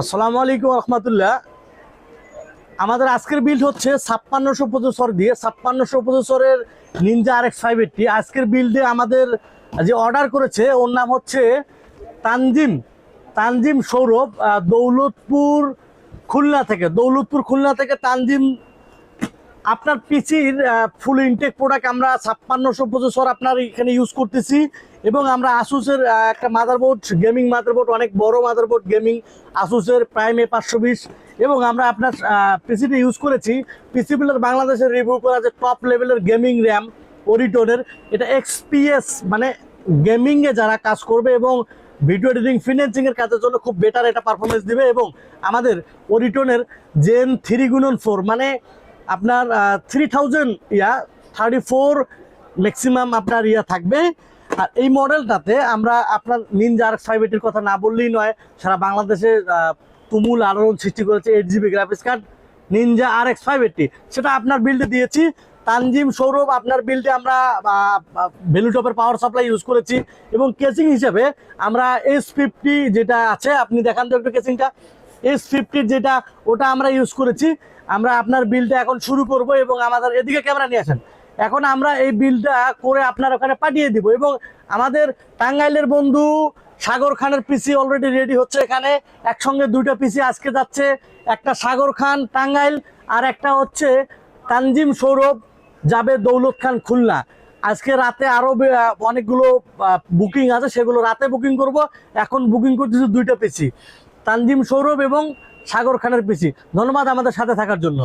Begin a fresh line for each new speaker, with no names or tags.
আসসালামু আলাইকুম রহমতুল্লাহ। আমাদের আজকের বিল্ড হচ্ছে ছাপ্পান্নশো প্রসেসর দিয়ে, ছাপ্পান্নশো প্রসেসরের নিনজা আর এক্স ফাইভ আজকের বিল্ডে আমাদের যে অর্ডার করেছে, ওর নাম হচ্ছে তানজিম তানজিম সৌরভ দৌলতপুর খুলনা থেকে। দৌলতপুর খুলনা থেকে তানজিম আপনার পিসির ফুল ইনটেক প্রোডাক্ট আমরা ছাপ্পান্নশো প্রসেসর আপনার এখানে ইউজ করতেছি। এবং আমরা আসুসের একটা মাদারবোর্ড গেমিং মাদারবোর্ড অনেক বড় মাদারবোর্ড গেমিং আসুসের প্রাইম এ পাঁচশো বিশ। এবং আমরা আপনার পিসিতে ইউজ করেছি। পিসি বিলের বাংলাদেশের রিভিউ করা যে টপ লেভেলের গেমিং র্যাম ওরিটনের এটা এক্সপিএস মানে গেমিংয়ে যারা কাজ করবে এবং ভিডিও এডিটিং ফিনান্সিং এর কাজের জন্য খুব বেটার এটা পারফরমেন্স দিবে। এবং আমাদের ওরিটনের জেন থ্রি গুণন ফোর মানে আপনার থ্রি থাউজেন্ড ইয়া থার্টি ফোর ম্যাক্সিমাম আপনার ইয়া থাকবে। আর এই মডেলটাতে আমরা আপনার নিনজা আর ফাইভ এইটির কথা না বললেই নয়, সারা বাংলাদেশে তুমুল আলোড়ন সৃষ্টি করেছে eight GB graphics card ninja R X five eighty সেটা আপনার বিল্ডে দিয়েছি। তানজিম সৌরভ আপনার বিল্ডে আমরা ভ্যালুটপের পাওয়ার সাপ্লাই ইউজ করেছি। এবং কেসিং হিসেবে আমরা এস ফিফটি যেটা আছে, আপনি দেখান তো একটু কেসিংটা এস ফিফটির যেটা, ওটা আমরা ইউজ করেছি। আমরা আপনার বিলটা এখন শুরু করব এবং আমাদের এদিকে ক্যামেরা নিয়ে আসেন। এখন আমরা এই বিলটা করে আপনার ওখানে পাঠিয়ে দিব এবং আমাদের টাঙ্গাইলের বন্ধু সাগর খানের পিসি অলরেডি রেডি হচ্ছে এখানে। একসঙ্গে দুইটা পিসি আজকে যাচ্ছে। একটা সাগর খান, টাঙ্গাইল, আর একটা হচ্ছে তানজিম সৌরভ যাবে দৌলত খান খুলনা। আজকে রাতে আরও অনেকগুলো বুকিং আছে, সেগুলো রাতে বুকিং করব। এখন বুকিং করতেছি দুইটা পিসি তানজিম সৌরভ এবং সাগর খানের পিসি। ধন্যবাদ আমাদের সাথে থাকার জন্য।